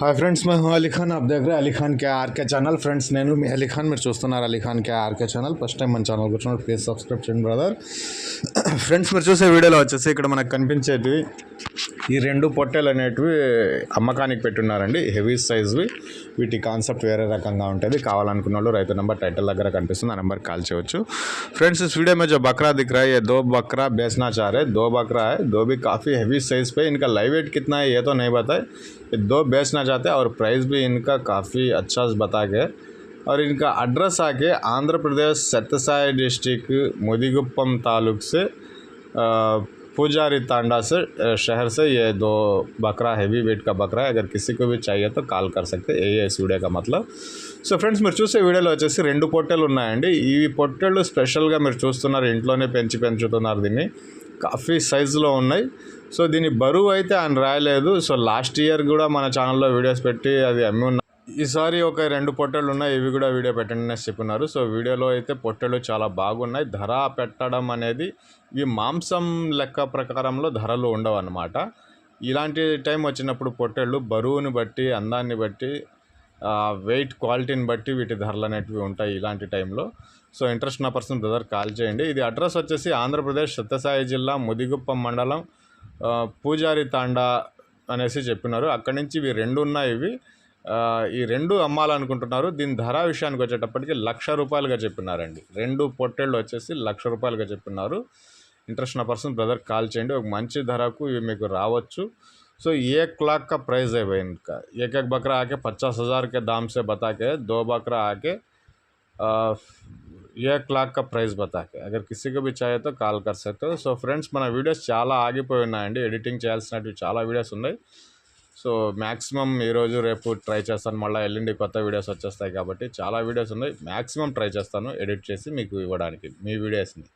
Hi friends मैं हूं अली खान आप देख रहे हैं अली खान के आर के ఛానల్ ఫ్రెండ్స్ నేను మీ అలీ ఖాన్ మీరు చూస్తున్నారు Ali Khan K RK channel first time మన ఛానల్ కూర్చున్నారు ప్లీజ్ సబ్స్క్రైబ్ చేయండి బ్రదర్ ఫ్రెండ్స్ మీరు చూసే వీడియోలో వచ్చేసి ఇక్కడ మనకు కనిపించేటివి ఈ రెండు పొట్టెలు అనేటివి అమ్మకానికి పెట్టున్నారండి హెవీ సైజ్వి వీటి కాన్సెప్ట్ వేరే రకంగా ఉంటుంది కావాలనుకున్న వాళ్ళు రైతు నెంబర్ టైటిల్ దగ్గర కనిపిస్తుంది ఆ నెంబర్ కాల్ చేయవచ్చు फ्रेंड्स इस वीडियो में जो बकरा दिख रहा है ये दो बकरा बेचना चाह रहे हैं दो बकरा है दो भी काफ़ी हैवी साइज़ पे इनका लाइव वेट कितना है ये तो नहीं बताए ये दो बेचना चाहते हैं और प्राइस भी इनका काफ़ी अच्छा बता के और इनका एड्रेस आके आंध्र प्रदेश सत्यसाई डिस्ट्रिक्ट मोदीगुप्पम तालुक से अ, पुजारी तांडा से अ, शहर से ये दो बकरा हैवी वेट का बकरा है अगर किसी को भी चाहिए तो కాల్ कर सकते हैं यही है इस वीडियो का मतलब సో ఫ్రెండ్స్ మీరు చూసే వీడియోలో వచ్చేసి రెండు పొట్టెలు ఉన్నాయండి ఈ పొట్టెళ్ళు స్పెషల్గా మీరు చూస్తున్నారు ఇంట్లోనే పెంచి పెంచుతున్నారు దీన్ని కాఫీ సైజులో ఉన్నాయి. సో దీని బరువు అయితే ఆయన రాయలేదు. సో లాస్ట్ ఇయర్ కూడా మన ఛానల్లో వీడియోస్ పెట్టి అది అమ్మి ఉన్నా ఈసారి ఒక రెండు పొట్టెలు ఉన్నాయి. ఇవి కూడా వీడియో పెట్టండి అని చెప్పినారు. సో వీడియోలో అయితే పొట్టెలు చాలా బాగున్నాయి. ధర పెట్టడం అనేది ఇవి మాంసం లెక్క ప్రకారంలో ధరలు ఉండవు అన్నమాట ఇలాంటి టైం వచ్చినప్పుడు పొట్టెళ్ళు బరువుని బట్టి అందాన్ని బట్టి వెయిట్ క్వాలిటీని బట్టి వీటి ధరలు అనేటివి ఉంటాయి ఇలాంటి టైంలో సో ఇంట్రెస్ట్ ఉన్న పర్సన్ బ్రదర్ కాల్ చేయండి. ఇది అడ్రస్ వచ్చేసి ఆంధ్రప్రదేశ్ సత్యసాయి జిల్లా ముదిగుప్పం మండలం పూజారి తాండా అనేసి చెప్పినారు. అక్కడి నుంచి ఇవి రెండు ఉన్నాయి ఇవి. ఈ రెండు అమ్మాలనుకుంటున్నారు. దీని ధర విషయానికి వచ్చేటప్పటికి లక్ష రూపాయలుగా చెప్పినారండి. రెండు పొట్టేళ్ళు వచ్చేసి లక్ష రూపాయలుగా చెప్పినారు. ఇంట్రెస్ట్ ఉన్న పర్సన్ బ్రదర్ కాల్ చేయండి. ఒక మంచి ధరకు ఇవి మీకు రావచ్చు. సో एक लाख का प्राइस है भाई इनका एक एक बकरा आके पचास हज़ार के दाम से बता के दो बकरा आके आ, एक लाख का ప్రైస్ బతా के अगर किसी को भी चाहिए तो కాల్ कर सकते हो సో ఫ్రెండ్స్ మన వీడియోస్ చాలా ఆగిపోయి ఉన్నాయండి ఎడిటింగ్ చేయాల్సినవి చాలా వీడియోస్ ఉన్నాయి సో మ్యాక్సిమం ఈరోజు రేపు ట్రై చేస్తాను మళ్ళీ ఎల్లుండి కొత్త వీడియోస్ వచ్చేస్తాయి కాబట్టి చాలా వీడియోస్ ఉన్నాయి మ్యాక్సిమం ట్రై చేస్తాను ఎడిట్ చేసి మీకు ఇవ్వడానికి మీ వీడియోస్ని